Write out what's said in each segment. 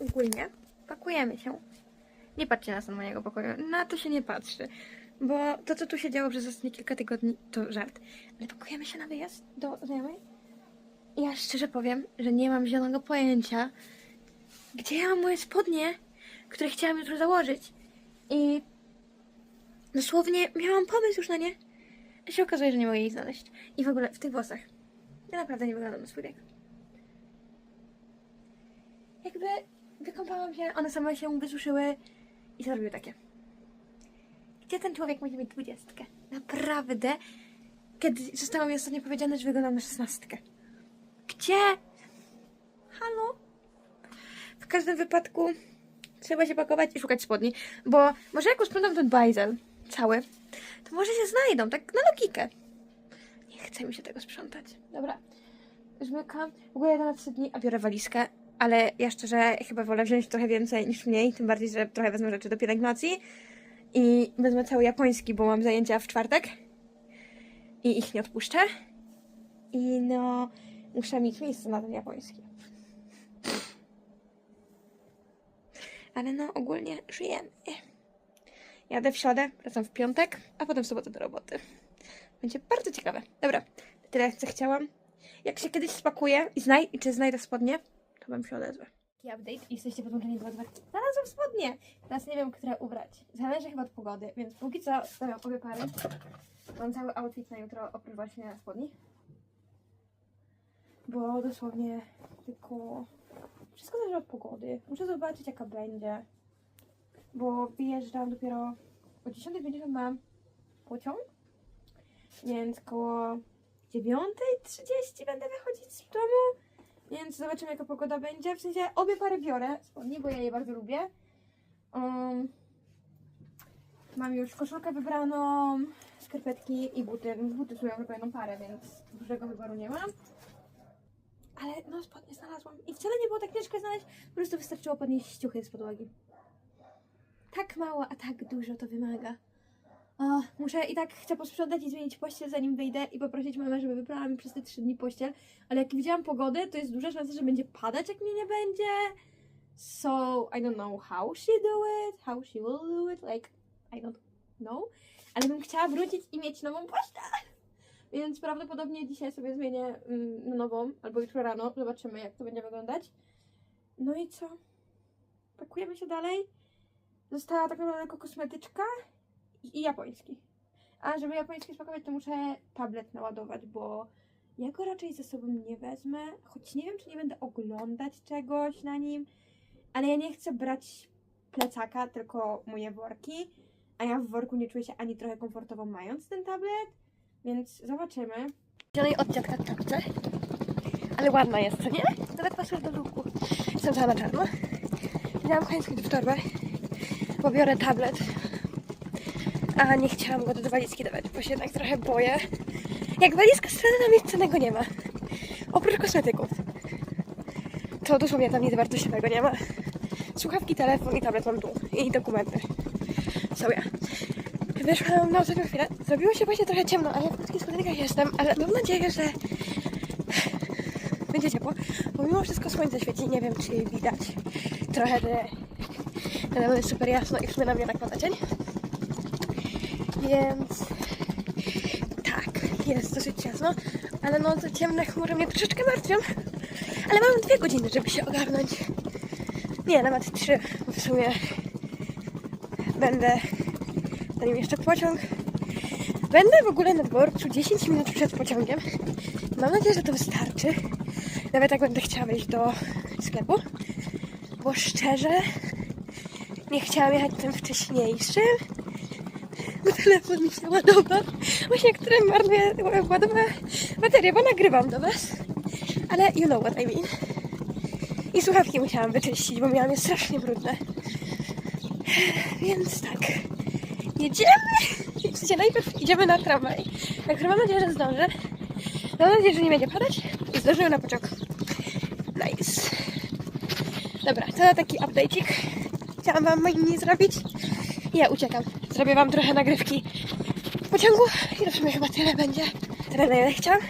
ogólnie pakujemy się. Nie patrzcie na stan mojego pokoju. Na to się nie patrzy. Bo to, co tu się działo przez ostatnie kilka tygodni, to żart. Ale pakujemy się na wyjazd do znajomej. I ja szczerze powiem, że nie mam zielonego pojęcia, gdzie ja mam moje spodnie, które chciałam jutro założyć. I dosłownie miałam pomysł już na nie. A się okazuje, że nie mogę ich znaleźć. I w ogóle w tych włosach. Ja naprawdę nie wyglądam na swój wiek. Jakby wykąpałam się, one same się wysuszyły i zrobiły takie. Gdzie ten człowiek może mieć dwudziestkę? Naprawdę? Kiedy zostało mi ostatnio powiedziane, że wyglądam na szesnastkę. Gdzie? Halo? W każdym wypadku trzeba się pakować i szukać spodni, bo może jak usprzątam ten bajzel cały, to może się znajdą, tak na logikę. Nie chce mi się tego sprzątać. Dobra, zmykam. W ogóle jadę na trzy dni, a biorę walizkę, ale ja szczerze chyba wolę wziąć trochę więcej niż mniej, tym bardziej, że trochę wezmę rzeczy do pielęgnacji i wezmę cały japoński, bo mam zajęcia w czwartek i ich nie odpuszczę. I no, muszę mieć miejsce na ten japoński. Ale no, ogólnie żyjemy. Jadę w środę, wracam w piątek, a potem w sobotę do roboty. Będzie bardzo ciekawe. Dobra, tyle co chciałam. Jak się kiedyś spakuję i znaj czy znajdę spodnie, to wam się odezwę. Taki update. Jesteście podłączeni do Znalazłam spodnie! Teraz nie wiem, które ubrać. Zależy chyba od pogody, więc póki co stawiam obie pary. Mam cały outfit na jutro, oprócz właśnie spodni. Bo dosłownie tylko... Wszystko zależy od pogody. Muszę zobaczyć, jaka będzie. Bo wyjeżdżam dopiero o 10.50 mam pociąg. Więc koło 9.30 będę wychodzić z domu. Więc zobaczymy, jaka pogoda będzie. W sensie obie pary biorę spodni, bo ja je bardzo lubię. Um, mam już koszulkę wybraną, skarpetki i buty. Buty są tylko jedną parę, więc dużego wyboru nie mam. Ale no spodnie znalazłam. I wcale nie było tak ciężko znaleźć, po prostu wystarczyło podnieść ciuchy z podłogi. Tak mało, a tak dużo to wymaga. O, muszę i tak chcę posprzątać i zmienić pościel zanim wyjdę i poprosić mamę, żeby wybrała mi przez te trzy dni pościel. Ale jak widziałam pogodę, to jest duża szansa, że będzie padać, jak mnie nie będzie. So, I don't know how she do it, how she will do it, like, I don't know. Ale bym chciała wrócić i mieć nową pościel. Więc prawdopodobnie dzisiaj sobie zmienię mm, nową, albo jutro rano. Zobaczymy, jak to będzie wyglądać. No i co? Pakujemy się dalej. Została tak naprawdę tylko kosmetyczka i japoński. A żeby japoński spakować, to muszę tablet naładować, bo ja go raczej ze sobą nie wezmę. Choć nie wiem, czy nie będę oglądać czegoś na nim. Ale ja nie chcę brać plecaka, tylko moje worki. A ja w worku nie czuję się ani trochę komfortowo mając ten tablet. Więc zobaczymy. Wziąłem od dziadka czapce. Ale ładna jest, co nie? Nawet pasuje do luku. Jestem cała na czarno. Wziąłam koński w torbę. Pobiorę tablet. A nie chciałam go do walizki dawać, bo się jednak trochę boję. Jak walizka na nic cennego nie ma. Oprócz kosmetyków. To dosłownie tam nic wartościowego nie ma. Słuchawki, telefon i tablet mam tu. I dokumenty. So ja. Wyszłam na ostatnią chwilę. Zrobiło się właśnie trochę ciemno, ale w krótkich spodenkach jestem. Ale mam nadzieję, że będzie ciepło. Bo mimo wszystko słońce świeci. Nie wiem, czy widać trochę, że na jest super jasno i w sumie na mnie tak cień. Więc tak, jest dosyć ciasno, ale no te ciemne chmury mnie troszeczkę martwią. Ale mam dwie godziny, żeby się ogarnąć. Nie, nawet trzy, bo w sumie będę, zanim jeszcze pociąg, będę w ogóle na dworcu 10 minut przed pociągiem. Mam nadzieję, że to wystarczy. Nawet jak będę chciała wejść do sklepu, bo szczerze nie chciałam jechać tym wcześniejszym, telefon mi się ładował. Właśnie, którym marnuję ładowa baterię, bo nagrywam do Was. Ale you know what I mean. I słuchawki musiałam wyczyścić, bo miałam je strasznie brudne. Więc tak. Jedziemy! W sensie najpierw idziemy na tramwaj, który mam nadzieję, że zdążę. Mam nadzieję, że nie będzie padać i zdążymy na pociąg. Nice. Dobra, to taki update'ik. Chciałam wam dni zrobić. Ja uciekam. Zrobię wam trochę nagrywki w pociągu i to w sumie chyba tyle będzie. Tyle na ile chciałam.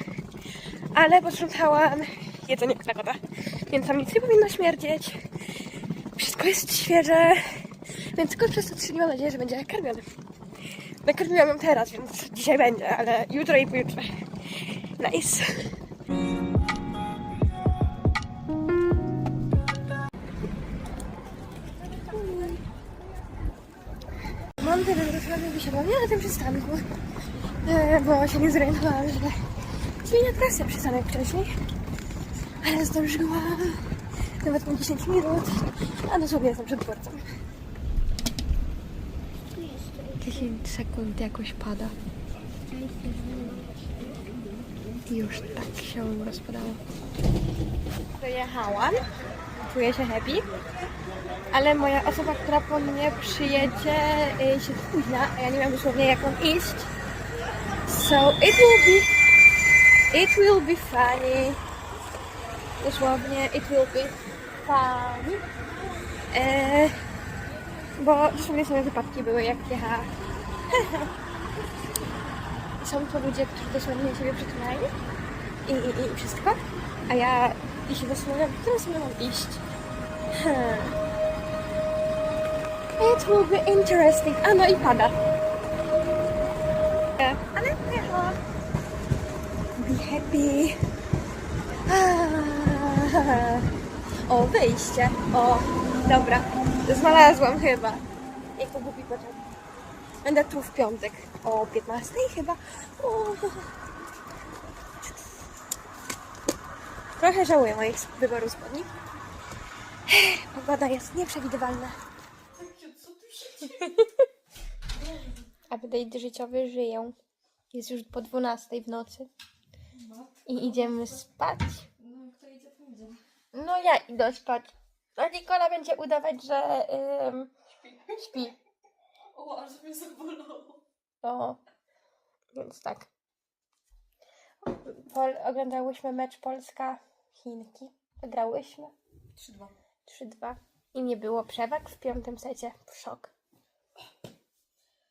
Ale posprzątałam jedzenie dla kota, więc tam nic nie powinno śmierdzieć. Wszystko jest świeże, więc tylko przez to trzy mam nadzieję, że będzie karmiony. Nakarmiłam ją teraz, więc dzisiaj będzie, ale jutro i pojutrze. Nice. Mam teraz dosłownie wysiadłam na tym przystanku, e, bo się nie zorientowałam, że zmienia trasę przystanek wcześniej. Ale zdążyłam nawet po 10 minut, a dosłownie jestem przed dworcem. 10 sekund jakoś pada. Już tak się rozpadało. Dojechałam. Czuję się happy. Ale moja osoba, która po mnie przyjedzie, y, się spóźnia, a ja nie wiem dosłownie jak mam iść. So it will be it will be funny. Dosłownie it will be funny. E, bo dosłownie same wypadki były jak jechała. Są to ludzie, którzy dosłownie siebie przytulają i, i, i wszystko. A ja i się zastanawiam, w mam iść. Hmm. It will be interesting. A no i pada. Ale pojechała. Be happy. O, wyjście. O, dobra. Znalazłam chyba. Jak to głupi pociąg. Będę tu w piątek o 15 chyba. O. Trochę żałuję moich wyborów spodni. Pogoda jest nieprzewidywalna. Update życiowy żyją. Jest już po 12 w nocy. I idziemy spać. No, kto idzie, to idzie. No ja idę spać. A Nikola będzie udawać, że ym, śpi. O, aż mnie zabolało. O, więc tak. Pol, oglądałyśmy mecz Polska-Chinki. Wygrałyśmy 3-2. 3-2. I nie było przewag w piątym secie. Szok.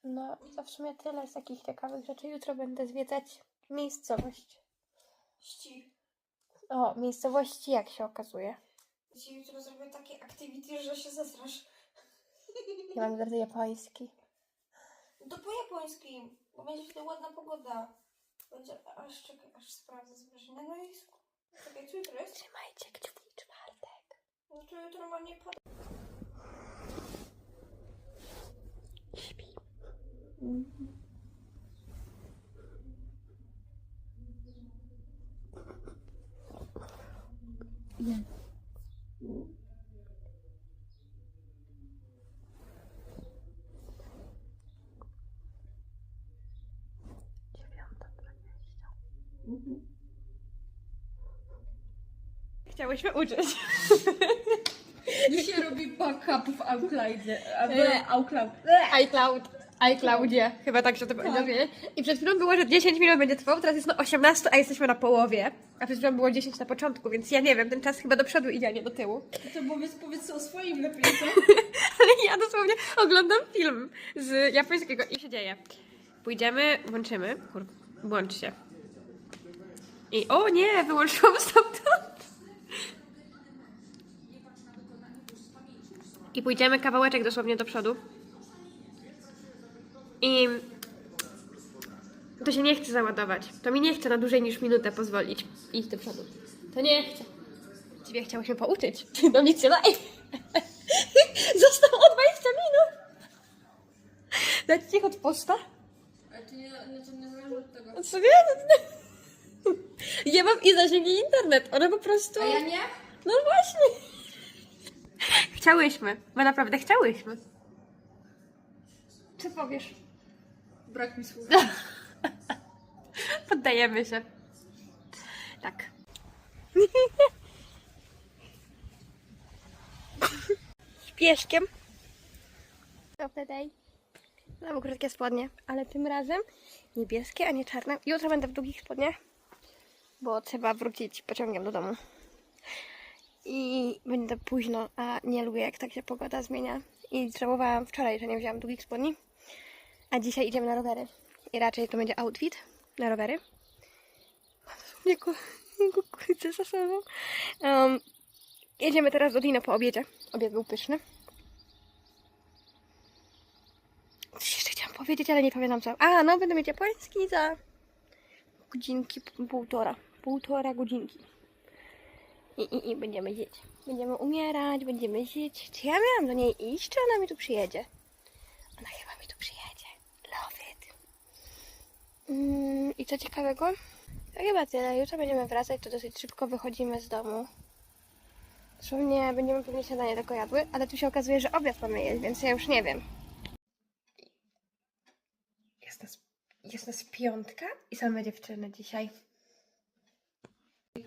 No, to w sumie tyle z takich ciekawych rzeczy. Jutro będę zwiedzać miejscowość. Ści. O, miejscowości, jak się okazuje. Dzisiaj jutro zrobię takie activity, że się zesrasz. Ja mam bardzo japoński. To po japońskim, bo będzie wtedy ładna pogoda. Będzie, aż czekaj, aż sprawdzę zbliżenie. No i czekaj, co jutro jest? Trzymajcie kciuki czwartek. No to jutro ma nie pada. Śpi. Chciałyśmy uczyć. Dzisiaj robi backup w iCloudzie. Albo E. iCloud. iCloud. iCloudzie. Chyba tak się to powinno wiedzieć. I przed chwilą było, że 10 minut będzie trwał, teraz jest na 18, a jesteśmy na połowie. A przed chwilą było 10 na początku, więc ja nie wiem, ten czas chyba do przodu idzie, a nie do tyłu. To powiedz, powiedz o swoim lepiej, co? Ale ja dosłownie oglądam film z japońskiego i się dzieje. Pójdziemy, włączymy. Kur... Włącz się. I o nie, wyłączyłam stamtąd. I pójdziemy kawałeczek dosłownie do przodu. I to się nie chce załadować. To mi nie chce na dłużej niż minutę pozwolić iść do przodu. To nie chce. Ciebie chciało się pouczyć. No nic nie daje. Zostało 20 minut. Dać ci od posta? Ale to nie, nie, to nie zależy od tego. Co nie? Ja mam i zasięg i internet. One po prostu... A ja nie? No właśnie. Chciałyśmy. My naprawdę chciałyśmy. Co powiesz? Brak mi słów. Poddajemy się. Tak. Z pieszkiem. Dobry day. Mam krótkie spodnie, ale tym razem niebieskie, a nie czarne. Jutro będę w długich spodniach, bo trzeba wrócić pociągiem do domu. I będę późno, a nie lubię jak tak się pogoda zmienia. I żałowałam wczoraj, że nie wzięłam długich spodni. A dzisiaj idziemy na rowery. I raczej to będzie outfit na rowery. Mam dosłownie ku- kukurydzę za sobą. Um, Jedziemy teraz do Dino po obiedzie. Obiad był pyszny. Coś jeszcze chciałam powiedzieć, ale nie pamiętam co. A, no będę mieć japoński za godzinki, półtora. Półtora godzinki. I, i, I będziemy żyć. Będziemy umierać, będziemy żyć. Czy ja miałam do niej iść, czy ona mi tu przyjedzie? Ona chyba mi tu przyjedzie. Love it. Mm, I co ciekawego? To chyba tyle. Jutro będziemy wracać, to dosyć szybko wychodzimy z domu. Dosłownie będziemy pewnie śniadanie tylko jadły, ale tu się okazuje, że obiad mamy jeść, więc ja już nie wiem. Jest nas, jest nas piątka i same dziewczyny dzisiaj. I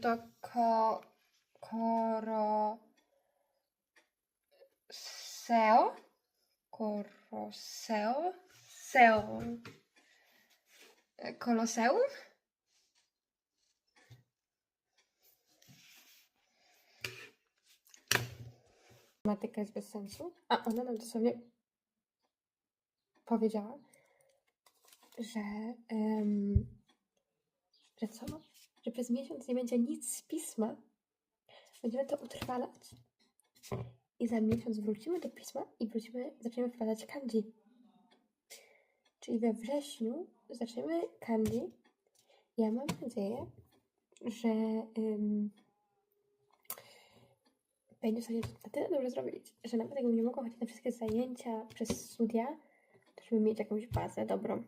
to ko... koro... seo? Koroseo? Seum. Koloseum? Matematyka jest bez sensu. A ona nam dosłownie powiedziała, że, em, że co? Że przez miesiąc nie będzie nic z pisma. Będziemy to utrwalać. I za miesiąc wrócimy do pisma i wrócimy, zaczniemy wkładać kanji. Czyli we wrześniu zaczniemy kanji. Ja mam nadzieję, że em, będzie w stanie to na tyle dobrze zrobić, że nawet jakbym nie mogła chodzić na wszystkie zajęcia przez studia, to żeby mieć jakąś bazę dobrą.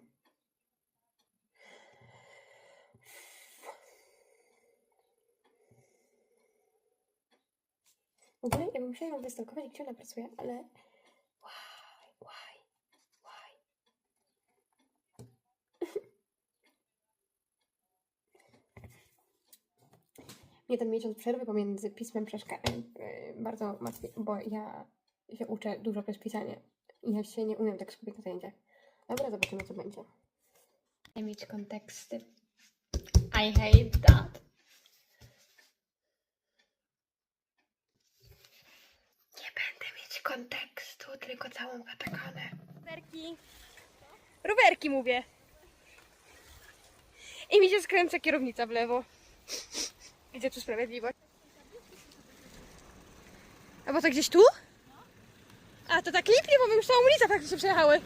W ogóle ja bym musiała ją wystalkować, gdzie ona pracuje, ale why, why, why? Mnie ten miesiąc przerwy pomiędzy pismem przeszkadza bardzo martwi, bo ja się uczę dużo przez pisanie ja się nie umiem tak skupić na zajęciach. Dobra, zobaczymy co będzie. Nie mieć konteksty. I hate that. Nie będę mieć kontekstu, tylko całą katakanę. Rowerki. Rowerki mówię. I mi się skręca kierownica w lewo. Gdzie tu sprawiedliwość? A bo to gdzieś tu? A to tak lipnie, bo my już całą ulicę praktycznie przejechały.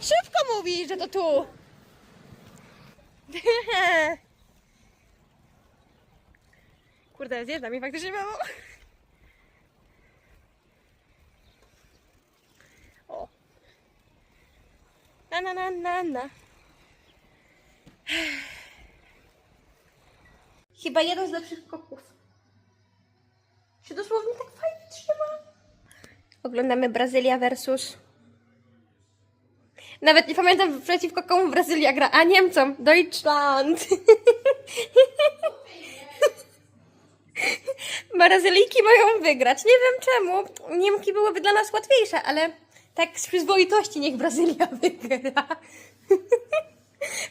Szybko mówi, że to tu. Kurde, zjeżdża mi faktycznie mało. Na na na na na. Chyba jeden z lepszych koków. Się dosłownie tak fajnie trzyma. Oglądamy Brazylia versus. Nawet nie pamiętam przeciwko komu Brazylia gra, a Niemcom. Deutschland. Brazylijki mają wygrać. Nie wiem czemu. Niemki byłyby dla nas łatwiejsze, ale tak z przyzwoitości niech Brazylia wygra.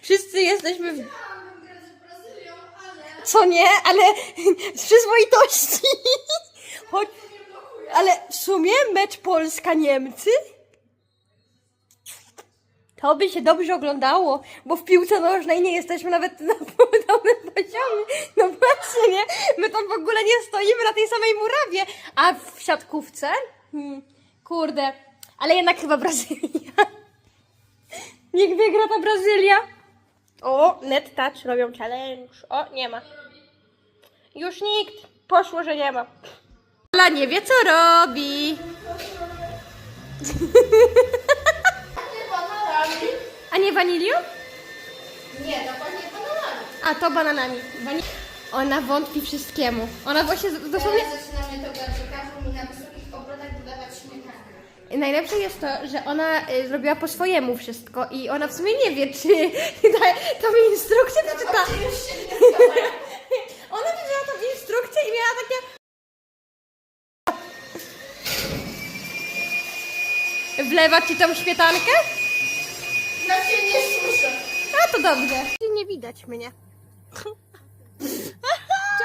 Wszyscy jesteśmy w co nie, ale z przyzwoitości. Choć, ale w sumie mecz Polska-Niemcy to by się dobrze oglądało, bo w piłce nożnej nie jesteśmy nawet na podobnym poziomie. No właśnie, nie? My tam w ogóle nie stoimy na tej samej murawie. A w siatkówce? Hmm, kurde, ale jednak chyba Brazylia. Niech wygra ta Brazylia. O, net touch robią challenge. O, nie ma. Już nikt. Poszło, że nie ma. Ola nie wie, co robi. A nie wanilią? Nie, to pachnie bananami. A to bananami. Wani- Ona wątpi wszystkiemu. Ona właśnie dosłownie... Zaczynamy to garczykawą i na Najlepsze jest to, że ona y, zrobiła po swojemu wszystko i ona w sumie nie wie, czy ta, tą instrukcję przeczyta. Ona przeczytała tą instrukcję i miała takie... Wlewa ci tą śmietankę? Ja cię nie słyszę. A to dobrze. Nie widać mnie.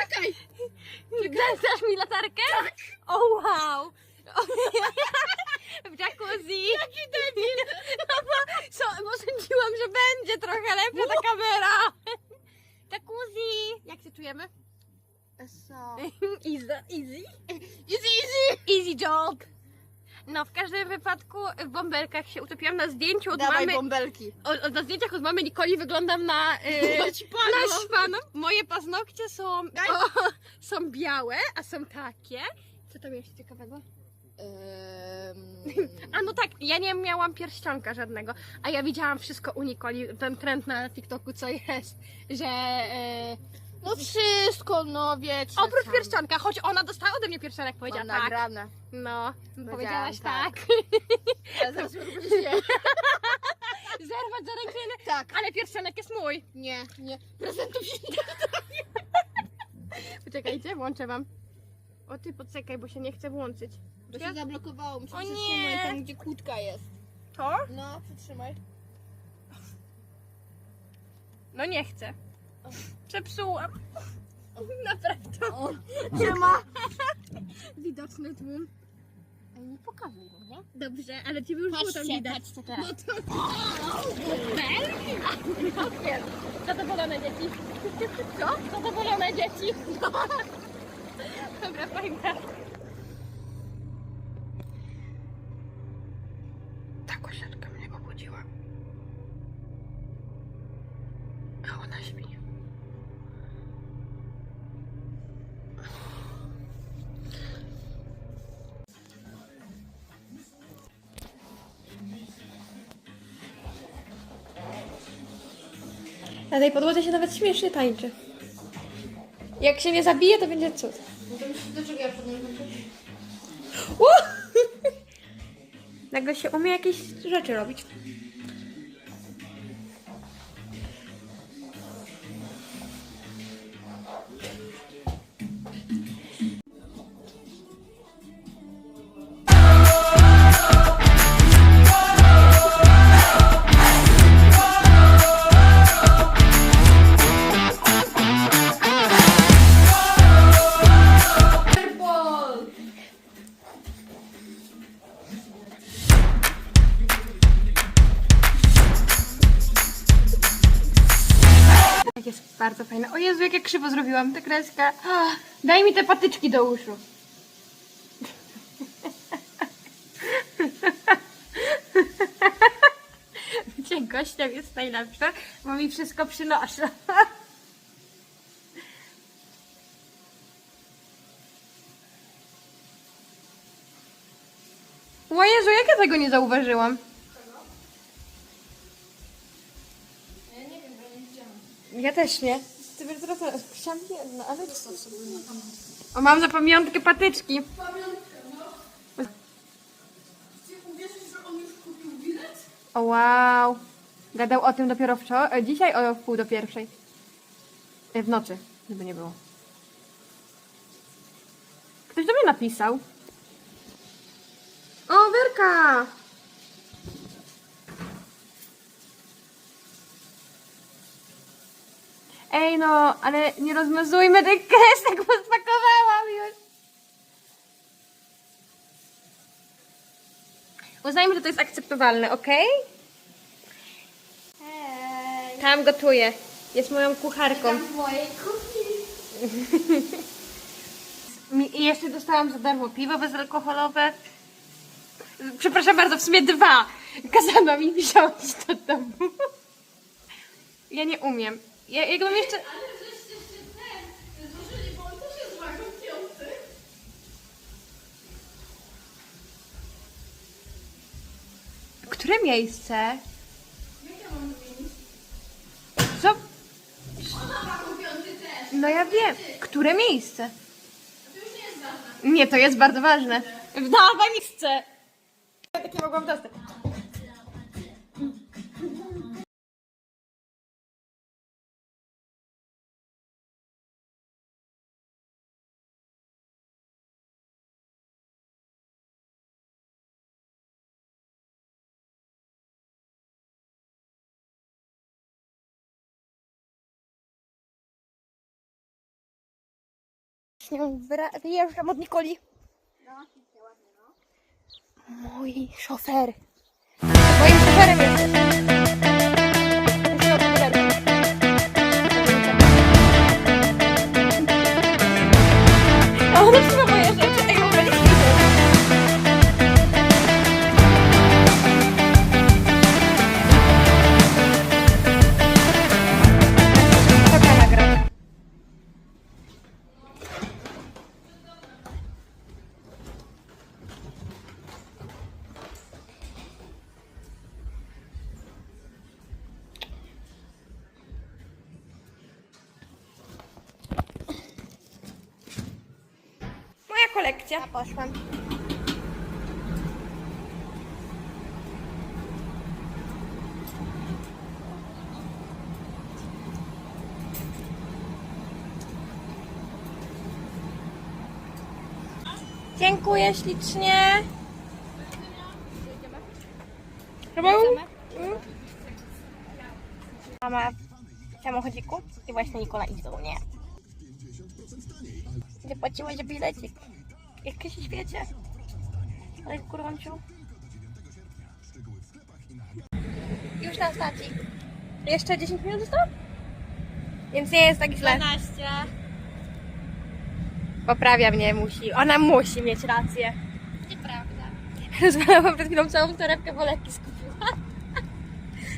Czekaj! Przykręcasz mi latarkę? Tak. O wow! W jacuzzi. Jaki debil! No bo, so, bo sądziłam, że będzie trochę lepsza ta kamera. Jacuzzi. Jak się czujemy? So. Easy, easy. Easy, easy! Easy job. No, w każdym wypadku w bąbelkach się utopiłam na zdjęciu od Dawaj mamy. bąbelki. O, o, na zdjęciach od mamy Nikoli wyglądam na. Yy, Naćpano. naćpaną. Moje paznokcie są, o, są białe, a są takie. Co tam jeszcze ciekawego? A no tak, ja nie miałam pierścionka żadnego, a ja widziałam wszystko u Nikoli, ten trend na TikToku, co jest, że e, No wszystko, no wiecie. oprócz tam. pierścionka, choć ona dostała ode mnie pierścionek, powiedziała Mam tak. nagrane. No, powiedziałaś tak. tak. Zaraz powiedzieć nie. Zerwać za rękę, Tak. ale pierścionek jest mój. Nie, nie. Prezentów się nie Poczekajcie, włączę wam. O ty poczekaj, bo się nie chce włączyć. Bo się zablokowało. Muszę O przytrzymać nie. tam, gdzie kłódka jest. To? No, przytrzymaj. No nie chcę. Przepsułam. Naprawdę. O, siema. Widoczny tłum. Nie pokazuj mi, nie? Dobrze, ale ciebie już było tam Patrzcie, widać. patrzcie teraz. Zadowolone dzieci. Co? Zadowolone dzieci. Dobra, fajna. Na tej podłodze się nawet śmiesznie tańczy. Jak się nie zabije, to będzie cud. Nagle się umie jakieś rzeczy robić. Krzywo zrobiłam tę kreskę. Daj mi te patyczki do uszu. Gdzie gościem jest najlepsza, bo mi wszystko przynosi. O Jezu, jak ja tego nie zauważyłam? Ja też nie. Wiesz, teraz chciałam jedno, ale... O, mam za pamiątkę patyczki. Pamiątka. Ty uwierzysz, że on już kupił bilet? O, wow. Gadał o tym dopiero wczoraj, dzisiaj o wpół do pierwszej. E, W nocy, żeby nie było. Ktoś do mnie napisał. O, Werka! Ej no, ale nie rozmazujmy tych kresek, bo spakowałam już. Uznajmy, że to jest akceptowalne, ok? Hej. Tam gotuję. Jest moją kucharką. kuchni. Mi- I jeszcze dostałam za darmo piwo bezalkoholowe. Przepraszam bardzo, w sumie dwa. Kazano mi wziąć do domu. Ja nie umiem. Ja, jakbym jeszcze... Ale żeście się ten złożyli, bo on też jest łagodniący. Które miejsce? Jak ja mam zmienić? Co? Ona ma kupiący też. No ja wiem. Które miejsce? To już nie jest ważne. Nie, to jest bardzo ważne. Dawaj mi chcę. Ja takie mogłam dostać. Wyjeżdżam od Nikoli. Mój szofer. Moim szoferem jest. Lekcja. A poszłam. Dziękuję ślicznie. Robią? Mama w samochodziku i właśnie Nikola idzie do mnie. Zapłaciłaś za bilecik. Jak się świecie. Ale kurwanciu. Już na stacji. Jeszcze 10 minut zostało? Więc nie jest tak źle. 12. Poprawia mnie, musi. Ona musi mieć rację. Nieprawda. Rozwalałam przed chwilą całą torebkę, bo leki skupiła.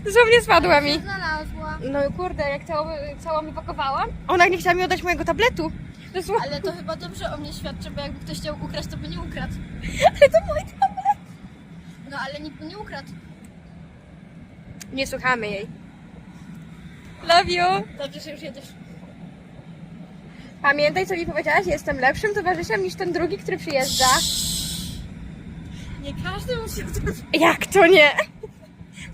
Dosłownie spadła mi. Znalazła. No kurde, jak całą, całą mi pakowałam. Ona nie chciała mi oddać mojego tabletu. Dosłownie. Ale to chyba dobrze o mnie świadczy, bo jakby ktoś chciał ukraść, to by nie ukradł. Ale to mój tablet. No ale nikt by nie ukradł. Nie słuchamy jej. Love you. Dobrze, że już jedziesz. Pamiętaj, co mi powiedziałaś, jestem lepszym towarzyszem niż ten drugi, który przyjeżdża. Nie każdy musi o tym Jak to nie?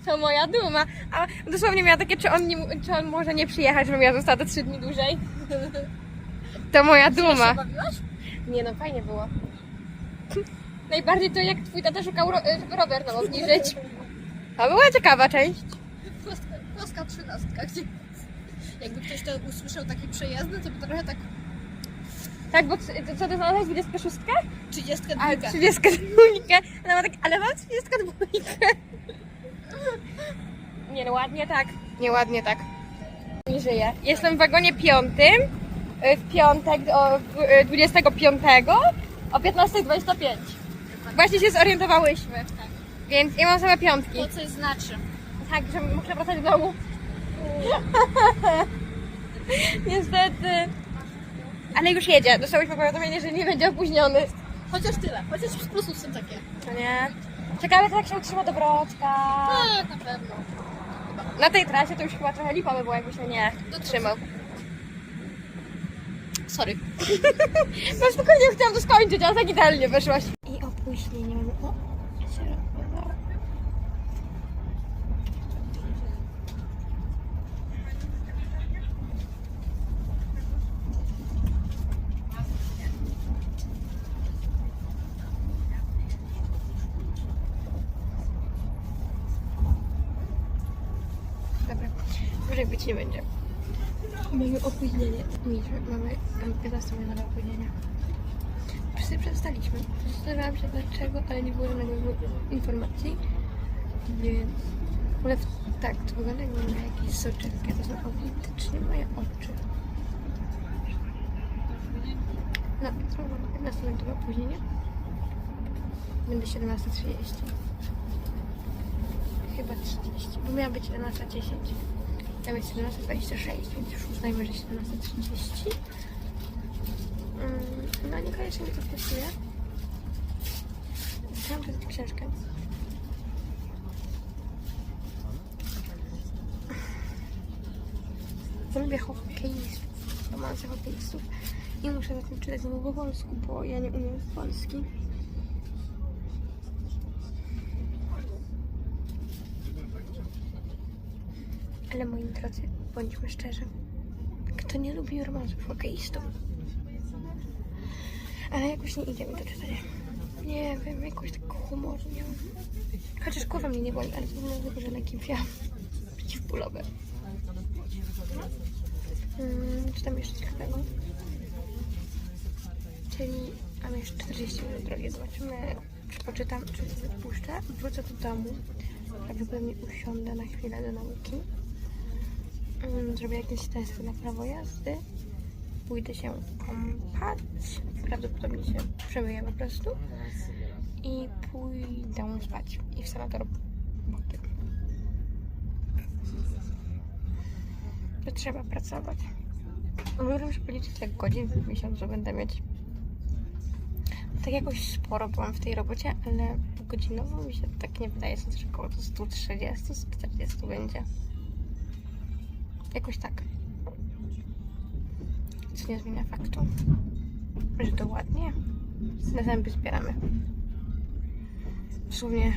To moja duma. A dosłownie miała takie, czy on, nie, czy on może nie przyjechać, żebym ja została te trzy dni dłużej. To moja duma. Nie no, fajnie było. Najbardziej to jak twój tata szukał, ro- żeby rower nam obniżyć. To była ciekawa część. Kostka, kostka trzynastka. Gdzie... Jakby ktoś to usłyszał taki przejezdny, to by trochę tak Tak, bo to co ty znalazłeś? 26? trzydziestka A, dwójka. 32. Ona ma tak, ale mam 32. Nie no, ładnie tak. Nieładnie tak. Nie żyję. Jestem w wagonie piątym. Y, W piątek o dwu- y, 25 o 15.25. Właśnie się zorientowałyśmy. Więc ja mam same piątki. To coś znaczy. Tak, że muszę wracać do domu. Niestety. Ale już jedzie. Dostałyśmy powiadomienie, że nie będzie opóźniony. Chociaż tyle. Chociaż z plusów są takie. No nie? Ciekawe, jak się utrzyma do Wrocka. Tak, na pewno. Na tej trasie to już chyba trochę lipa by było, jakby się nie dotrzymał. Sorry. No spokojnie, chciałam to skończyć, ale tak idealnie wyszłaś. I opóźnienie mamy. O, się rozwiązało. Dobra, może być nie będzie. Mamy opóźnienie. Mieliśmy, mamy 15 minutowe opóźnienie. Przestaliśmy. Zastanawiałam się dlaczego, ale nie było żadnego informacji. Więc... W tak, to wygląda jakby miała jakieś soczewki. To są autentycznie moje oczy. No, to mamy 15 minutowe opóźnienie. Będę 17.30. Chyba 30, bo miała być 11.10. Miała być 17.26, więc już uznajmy, że 17.30. Mm, No niekoniecznie mi to pasuje. Chciałam czytać książkę. Lubię hokeistów, romanse hokeistów i muszę zacząć czytać znowu po polsku, bo ja nie umiem polski. Ale moi drodzy, bądźmy szczerzy. Kto nie lubi romansów hokeistów? Ale jakoś nie idzie mi to czytanie. Nie wiem, jakoś tak humoru nie mam. Chociaż głowa mnie nie boli, ale to dlatego, że leki wziąłam przeciwbólowe. Hmm, czytam jeszcze ciekawego. Czyli mam jeszcze 40 minut drogi. Zobaczymy, czy poczytam, czy to wypuszczę. Wrócę do domu. Prawdopodobnie usiądę na chwilę do nauki. Mm, Zrobię jakieś testy na prawo jazdy. Pójdę się kąpać. Prawdopodobnie się przemyję po prostu. I pójdę spać. I wstanę do roboty. To trzeba pracować. Mogę już policzyć jak godzin w miesiącu będę mieć. Tak jakoś sporo byłam w tej robocie, ale godzinowo mi się tak nie wydaje, że około 130-140 będzie. Jakoś tak. Nie zmienia faktu, że to ładnie Na zęby zbieramy. Dosłownie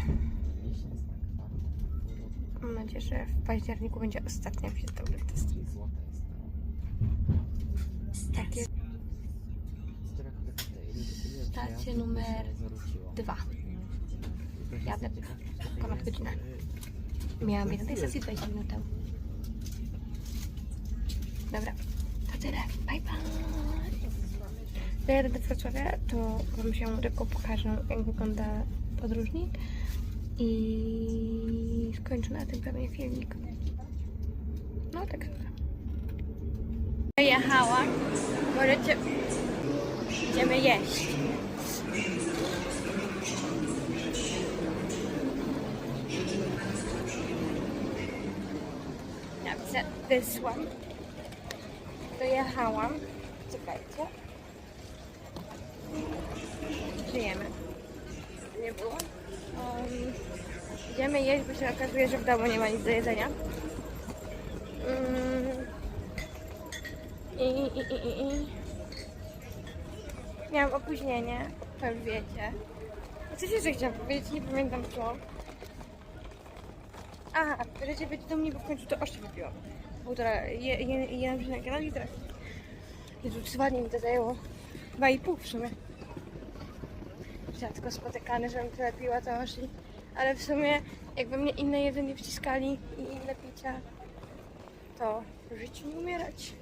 mam nadzieję, że w październiku będzie ostatnia wizyta u dentysty. Jest. Stacja numer dwa. Jadę ponad godzinę. Miałam jedną sesję 20 minut temu. Dobra, tyle. Bye bye. Dojadę do Wrocławia, to Wam się tylko pokażę, jak wygląda podróżnik. I skończę na tym pewnie filmik. No tak. Jechałam. Możecie... Idziemy jeść. Dobrze, wysłam. Dojechałam. Czekajcie. Żyjemy. Nie było. Um, idziemy jeść, bo się okazuje, że w domu nie ma nic do jedzenia. Mm. I, i, i, i. Miałam opóźnienie, to już wiecie. Coś jeszcze chciałam powiedzieć, nie pamiętam co. A, będziecie być do mnie, bo w końcu to oszczę wypiłam. Półtora, je, je, jeden brzunek na litra. Jezu, ładnie mi to zajęło. Dwa i pół w sumie. Rzadko spotykane, żebym tyle piła to oszli. Ale w sumie, jakby mnie inne jedzenie wciskali i inne picia, to w życiu nie umierać.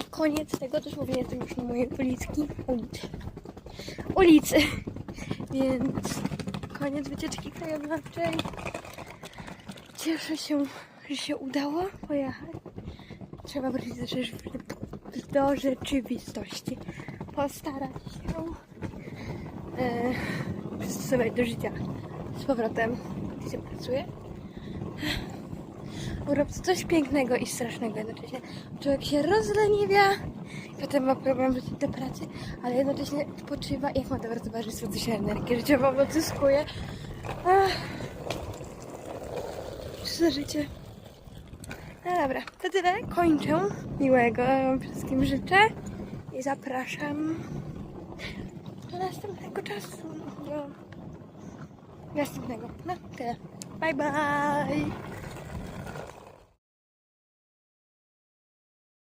I koniec tego, dosłownie jestem już na mojej ulicki, ulicy. Ulicy. Więc koniec wycieczki krajoznawczej. Cieszę się, że się udało pojechać. Trzeba wrócić do, rzeczy- do rzeczywistości. Postarać się e, przystosować do życia z powrotem, gdzie pracuję. Urób to coś pięknego i strasznego jednocześnie. Człowiek się rozleniwia, potem ma problem wrócić do pracy, ale jednocześnie odpoczywa i jak ma dobre towarzystwo, to się energię życiową odzyskuje. Ach. Co za życie. No dobra, to tyle. Kończę. Miłego wszystkim życzę i zapraszam do następnego czasu. Do następnego. No, tyle. Bye bye.